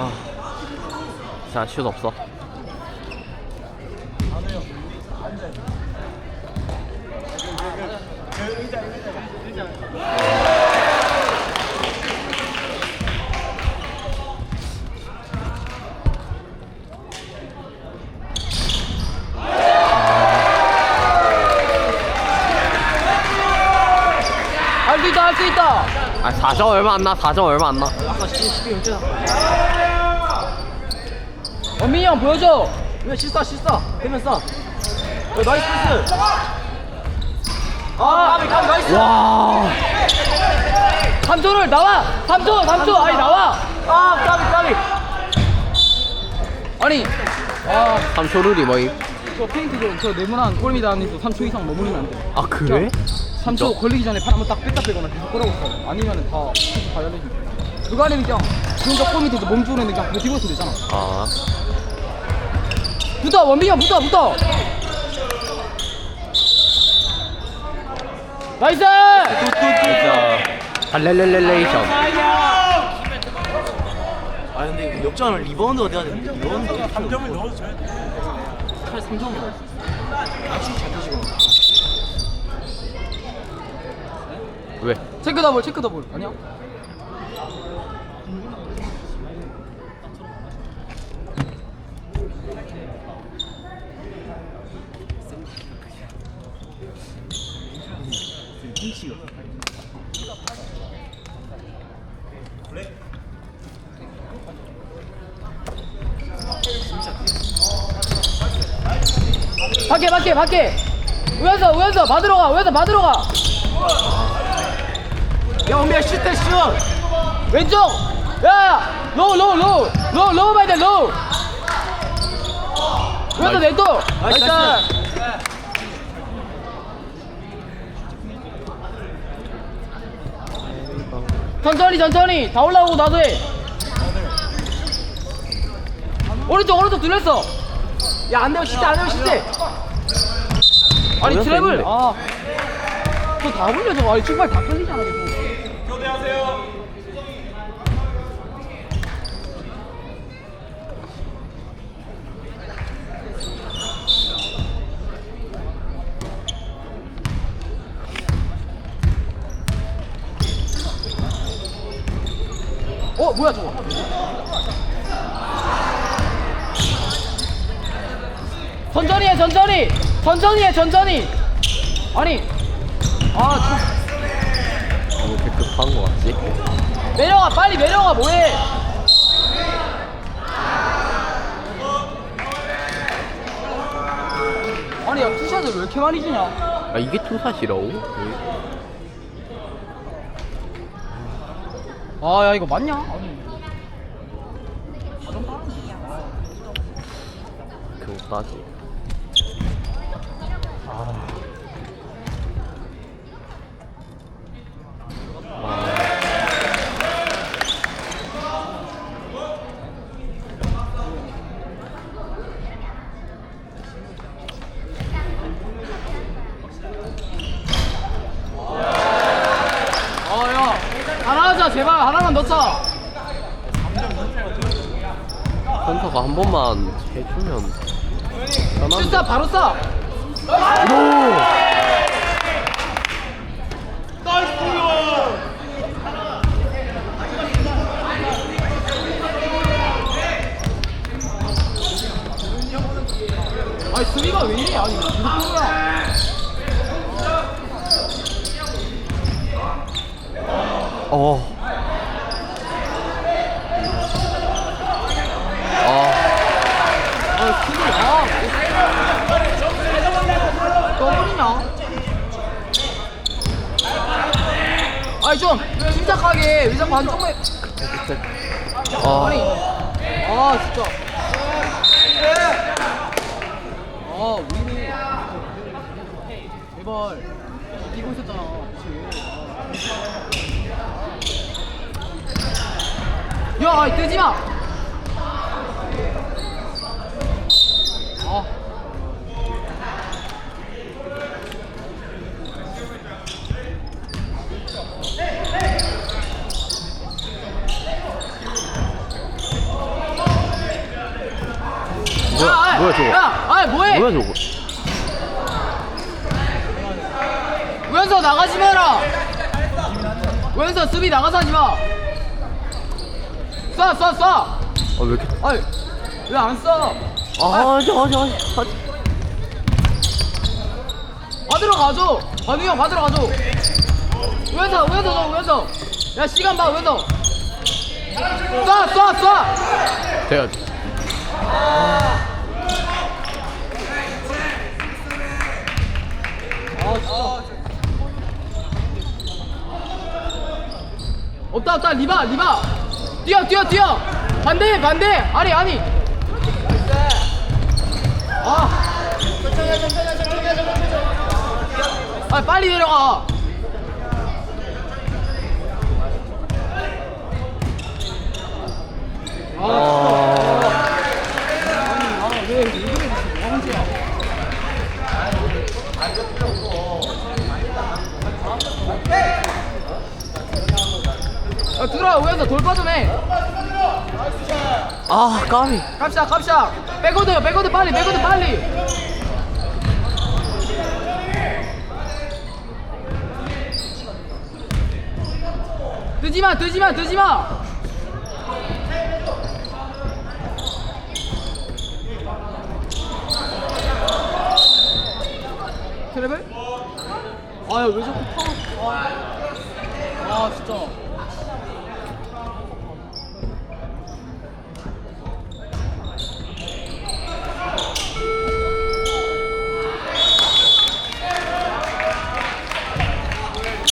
아, 자, 슛 없어. 아, 아 4점 얼마 안 나. 4점 얼마 안 나. 아까 12점 째다 원민이 형 보여줘 왜 실사 실사 되면 쏴 어, 나이스 패스 아 까비 까비 나이스 와. 3초를 나와 3초 3초 아니 나와 아 까비 까비 아니 아 3초 룰이 뭐임? 저 페인트 좀, 저 네모난 골밑 안에서 3초 이상 머무르면 안 돼. 아 그래? 3초 진짜? 걸리기 전에 팔 한번 딱 뺐다 빼거나 계속 끌어고 있어. 아니면은 다, 다 열려지. 그거 아니면 그냥, 지금저 골밑에서 몸 주는 데 그냥 버티고 있으면 되잖아. 아. 붙어, 원빈이 형 붙어, 붙어! 나이스! 진짜 할렐렐렐레이션. 아 근데 역전을 리바운드가 돼야 되는데 리바운드 3점을 넣어줘야 돼 차라리 3점을 넣어 역시 잘 터지고 체크 더블, 체크 더블. 아니야? 밖에 밖에 밖에 우연서 우연서 받으러 가 우연서 받으러 가 야 원비야 슛대 슛 왼쪽. 야 로우 로우 로우 로우 로우 봐야 돼 로우 우연서 왼쪽. 나이스, 천천히 천천히. 다 올라오고 나도 해. 오른쪽 오른쪽 들렸어. 야 안되면 시대 안되면 시대 아니 올렸어, 트래블. 있는데. 아저다 불려 저거. 아니 출발 다 끌리잖아 계속 뭐야 저거? 천천히 해 천천히 천천히 해 천천히 아니 아 참, 왜 이렇게 급한 거 같지? 내려가 빨리 내려가 뭐해? 아니 야 투샷을 왜 이렇게 많이 주냐? 아 이게 투샷이라고? 아 야 이거 맞냐 아니 교까지. 아야 하나 하자 넣자 센터가 한 번만 해주면 편한데. 슛쏴 바로 쏴 아니 수비가 왜 이래? 아니 무슨 거야? 어. 아, 아 수비 아 더블이냐 아니 좀 침착하게 왜 자꾸 한쪽만 아니. 아, 아 진짜. 아 우리는 제발 이기고 있었잖아 그치 야 아이 떼지마 뭐야 저거? 왼손 나가지 마라. 왼손 수비 나가서 하지 마. 쏴, 쏴, 쏴. 아 왜 이렇게? 아이, 왜안 쏴? 아, 하지, 하지, 하지, 하지. 받으러 가줘. 관우 형 받으러 가줘. 왼손, 왼손, 너 왼손. 야 시간 봐, 왼손. 쏴, 쏴, 쏴. 돼야지. 아... 다, 없다, 리바, 리바! 뛰어, 뛰어, 뛰어! 반대, 반대! 아니, 아니! 아! 아, 빨리 내려가! 아 아왜 이렇게 뭐가 문제야? 위에서 돌파 좀 해. 아, 까비. 갑시다 갑시다. 백오드 백오드 빨리 백오드 빨리. 뜨지마 뜨지마 뜨지마. 트래블? 아야 왜 자꾸 파